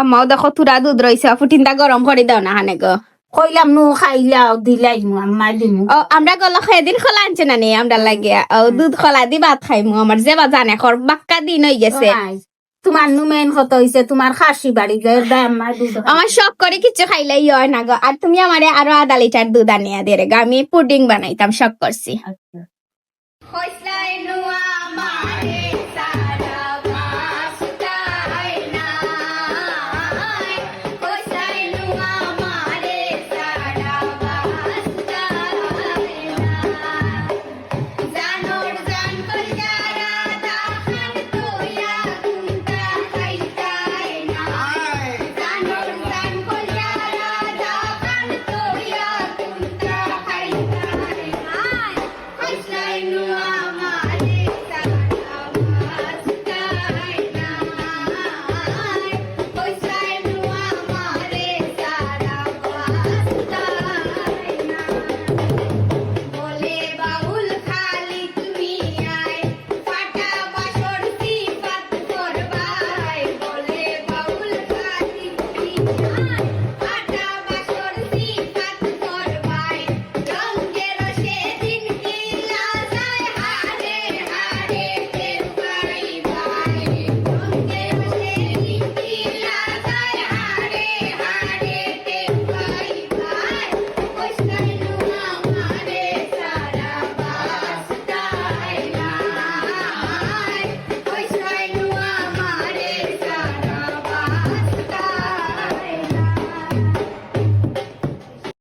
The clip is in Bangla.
আম্মাও দেখো তুরা দুধ রয়েছে ফুটিনটা গরম করে দাও না হানে গো। কইলাম নু খাইলাও দিলাই মু আম্মা দিমু। ও আমরা গলা এদিন খোলা আনছে না নি আমরা লাগিয়া ও দুধ খোলা দি ভাত খাইমু আমার যেবা জানে খর বাক্কা দিন হয়ে গেছে। তোমার নু মেন কত হইছে তোমার খাসি বাড়ি দাই আম্মা দুধ আমার শখ করে কিছু খাইলে হয় না গো। আর তুমি আমারে আরও আধা লিটার দুধ আনিয়া দিয়ে রে গো। আমি পুডিং বানাইতাম শখ করছি আচ্ছা। হইসলাই নুয়া মারে know.